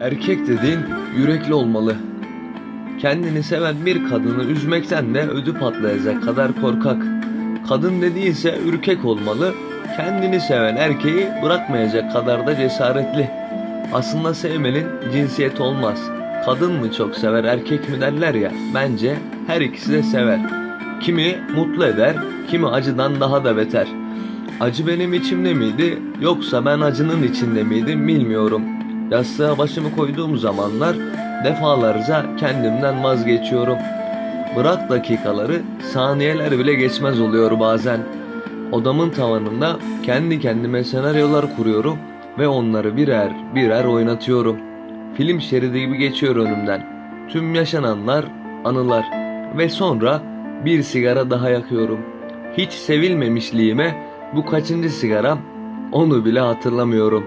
Erkek dediğin yürekli olmalı. Kendini seven bir kadını üzmekten de ödü patlayacak kadar korkak. Kadın dediğinse ürkek olmalı. Kendini seven erkeği bırakmayacak kadar da cesaretli. Aslında sevmenin cinsiyet olmaz. Kadın mı çok sever erkek mi derler ya. Bence her ikisi de sever. Kimi mutlu eder, kimi acıdan daha da beter. Acı benim içimde miydi yoksa ben acının içinde miydim bilmiyorum. Yastığa başımı koyduğum zamanlar defalarca kendimden vazgeçiyorum. Bırak dakikaları saniyeler bile geçmez oluyor bazen. Odamın tavanında kendi kendime senaryolar kuruyorum ve onları birer birer oynatıyorum. Film şeridi gibi geçiyor önümden. Tüm yaşananlar, anılar ve sonra bir sigara daha yakıyorum. Hiç sevilmemişliğime bu kaçıncı sigaram onu bile hatırlamıyorum.